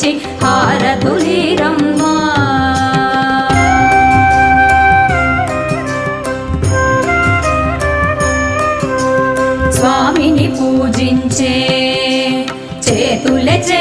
నిలిచి హారతులీరమ్మా స్వామిని పూజించే చేతులచే